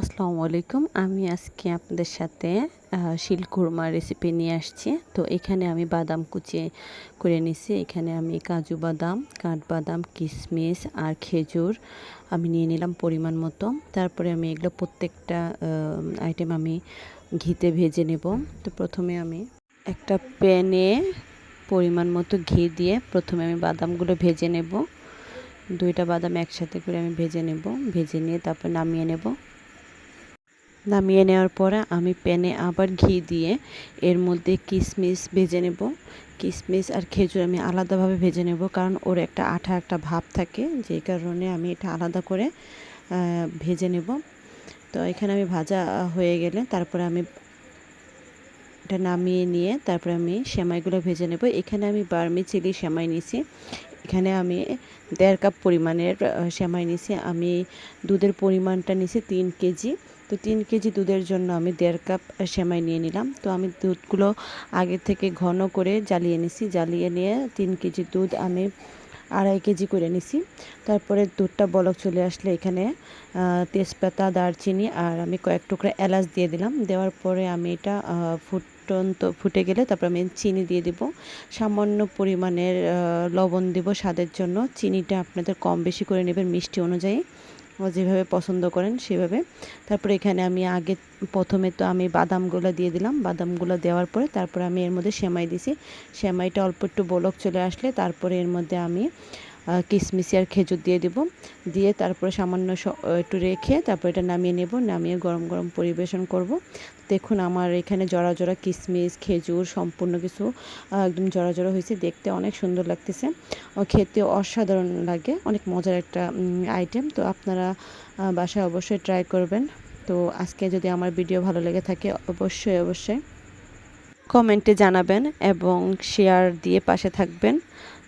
আসসালামু আলাইকুম। আমি আজকে আপনাদের সাথে শিলকুরমা রেসিপি নিয়ে আসছি। তো এখানে আমি বাদাম কুচিয়ে করে নিছি। এখানে আমি কাজু বাদাম, কাঠবাদাম কিশমিশ আর খেজুর আমি নিয়ে নিলাম পরিমাণ মতো। তারপরে আমি এগুলো প্রত্যেকটা আইটেম আমি ঘিতে ভেজে নেব। তো প্রথমে আমি একটা প্যানে পরিমাণ মতো ঘি দিয়ে প্রথমে আমি বাদামগুলো ভেজে নেব। দুইটা বাদাম একসাথে করে আমি ভেজে নেব। ভেজে নিয়ে তারপর নামিয়ে নেব। নামিয়ে নেওয়ার পরে আমি প্যানে আবার ঘি দিয়ে এর মধ্যে কিশমিশ ভেজে নেব। কিশমিশ আর খেজুর আমি আলাদাভাবে ভেজে নেব কারণ ওর একটা আঠা একটা ভাব থাকে, যেই কারণে আমি এটা আলাদা করে ভেজে নেব। তো এখানে আমি ভাজা হয়ে গেলে তারপরে আমি এটা নামিয়ে নিয়ে তারপরে আমি সেমাইগুলো ভেজে নেব। এখানে আমি বার্মি চিলি সেমাই নিছি এখানে আমি দেড় কাপ পরিমাণের সেমাই নিছি আমি দুধের পরিমাণটা নিছি তিন কেজি। তো তিন কেজি দুধের জন্য আমি দেড় কাপ সেমাই নিয়ে নিলাম। তো আমি দুধগুলো আগে থেকে ঘন করে জ্বালিয়ে নিছি। জ্বালিয়ে নিয়ে তিন কেজি দুধ আমি আড়াই কেজি করে নিছি। তারপরে দুধটা বলক চলে আসলে এখানে তেজপাতা, দারচিনি আর আমি কয়েক টুকরা এলাচ দিয়ে দিলাম। দেওয়ার পরে আমি এটা ফুটন্ত, ফুটে গেলে তারপর আমি চিনি দিয়ে দিব। সামান্য পরিমাণের লবণ দেব স্বাদের জন্য। চিনিটা আপনাদের কম বেশি করে নেবেন মিষ্টি অনুযায়ী। যেভাবে পছন্দ করেন, সেভাবে। তারপরে এখানে আমি আগে প্রথমে তো আমি বাদামগুলো দিয়ে দিলাম। বাদামগুলো দেওয়ার পরে তারপরে আমি এর মধ্যে সেমাই দিছি। সেমাইটা অল্প একটু বলক চলে আসলে তারপরে এর মধ্যে আমি কিশমিশি আর খেজুর দিয়ে দেব। দিয়ে তারপরে সামান্য একটু রেখে তারপর এটা নামিয়ে নেব, নামিয়ে গরম গরম পরিবেশন করব। দেখুন আমার এখানে জড়া জড়া কিশমিশ খেজুর সম্পূর্ণ কিছু একদম জড়া জড়া হয়েছে। দেখতে অনেক সুন্দর লাগতেছে। খেতে অসাধারণ লাগে, অনেক মজার একটা আইটেম তো আপনারা বাসায় অবশ্যই ট্রাই করবেন। তো আজকে যদি আমার ভিডিও ভালো লেগে থাকে, অবশ্যই অবশ্যই কমেন্টে জানাবেন এবং শেয়ার দিয়ে পাশে থাকবেন।